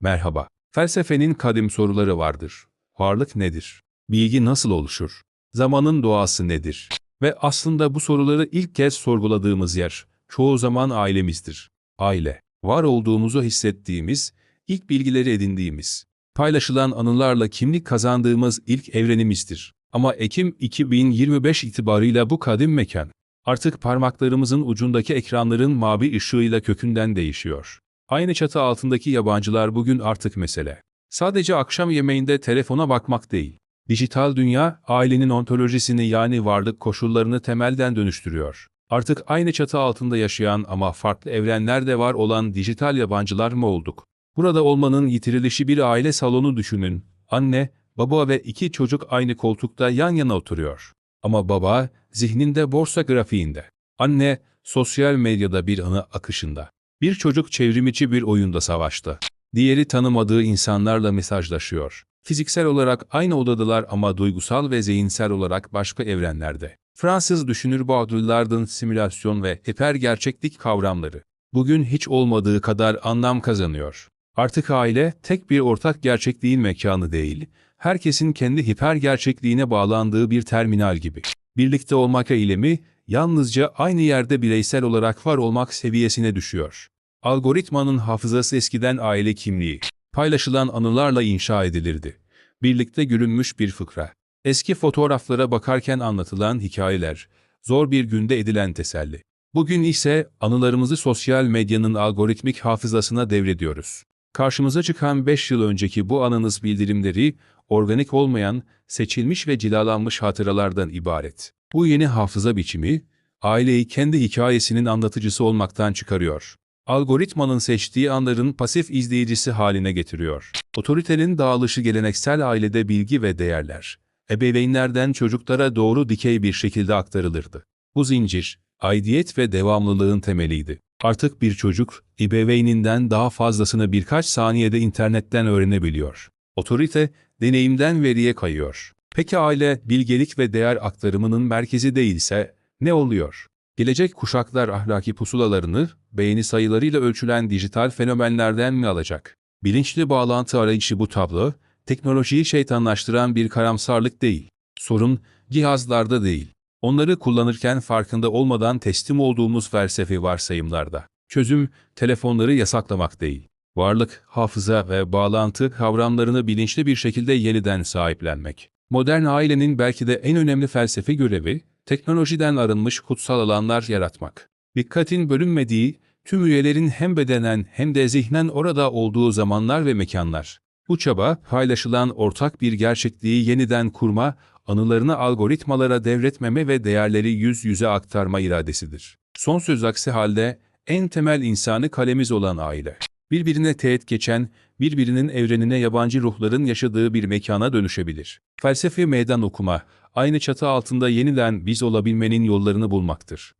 Merhaba. Felsefenin kadim soruları vardır. Varlık nedir? Bilgi nasıl oluşur? Zamanın doğası nedir? Ve aslında bu soruları ilk kez sorguladığımız yer, çoğu zaman ailemizdir. Aile, var olduğumuzu hissettiğimiz, ilk bilgileri edindiğimiz, paylaşılan anılarla kimlik kazandığımız ilk evrenimizdir. Ama Ekim 2025 itibarıyla bu kadim mekan, artık parmaklarımızın ucundaki ekranların mavi ışığıyla kökünden değişiyor. Aynı çatı altındaki yabancılar bugün artık mesele. Sadece akşam yemeğinde telefona bakmak değil. Dijital dünya, ailenin ontolojisini yani varlık koşullarını temelden dönüştürüyor. Artık aynı çatı altında yaşayan ama farklı evrenlerde var olan dijital yabancılar mı olduk? Burada olmanın yitirilişi bir aile salonu düşünün. Anne, baba ve iki çocuk aynı koltukta yan yana oturuyor. Ama baba, zihninde borsa grafiğinde. Anne, sosyal medyada bir anı akışında. Bir çocuk çevrimiçi bir oyunda savaşta. Diğeri tanımadığı insanlarla mesajlaşıyor. Fiziksel olarak aynı odadalar ama duygusal ve zihinsel olarak başka evrenlerde. Fransız düşünür Baudrillard'ın simülasyon ve hipergerçeklik kavramları bugün hiç olmadığı kadar anlam kazanıyor. Artık aile tek bir ortak gerçekliğin mekanı değil, herkesin kendi hipergerçekliğine bağlandığı bir terminal gibi. Birlikte olmak eylemi yalnızca aynı yerde bireysel olarak var olmak seviyesine düşüyor. Algoritmanın hafızası eskiden aile kimliği, paylaşılan anılarla inşa edilirdi. Birlikte gülünmüş bir fıkra. Eski fotoğraflara bakarken anlatılan hikayeler, zor bir günde edilen teselli. Bugün ise anılarımızı sosyal medyanın algoritmik hafızasına devrediyoruz. Karşımıza çıkan 5 yıl önceki bu anınız bildirimleri, organik olmayan, seçilmiş ve cilalanmış hatıralardan ibaret. Bu yeni hafıza biçimi, aileyi kendi hikayesinin anlatıcısı olmaktan çıkarıyor. Algoritmanın seçtiği anların pasif izleyicisi haline getiriyor. Otoritenin dağılışı geleneksel ailede bilgi ve değerler, ebeveynlerden çocuklara doğru dikey bir şekilde aktarılırdı. Bu zincir, aidiyet ve devamlılığın temeliydi. Artık bir çocuk, ebeveyninden daha fazlasını birkaç saniyede internetten öğrenebiliyor. Otorite, deneyimden veriye kayıyor. Peki aile, bilgelik ve değer aktarımının merkezi değilse ne oluyor? Gelecek kuşaklar ahlaki pusulalarını, beğeni sayılarıyla ölçülen dijital fenomenlerden mi alacak? Bilinçli bağlantı arayışı bu tablo, teknolojiyi şeytanlaştıran bir karamsarlık değil. Sorun, cihazlarda değil. Onları kullanırken farkında olmadan teslim olduğumuz felsefi varsayımlarda. Çözüm, telefonları yasaklamak değil. Varlık, hafıza ve bağlantı kavramlarını bilinçli bir şekilde yeniden sahiplenmek. Modern ailenin belki de en önemli felsefi görevi, teknolojiden arınmış kutsal alanlar yaratmak. Dikkatin bölünmediği, tüm üyelerin hem bedenen hem de zihnen orada olduğu zamanlar ve mekanlar. Bu çaba, paylaşılan ortak bir gerçekliği yeniden kurma, anılarını algoritmalara devretmeme ve değerleri yüz yüze aktarma iradesidir. Son söz aksi halde, en temel insanı kalemiz olan aile. Birbirine teğet geçen, birbirinin evrenine yabancı ruhların yaşadığı bir mekana dönüşebilir. Felsefe meydan okuma, aynı çatı altında yeniden biz olabilmenin yollarını bulmaktır.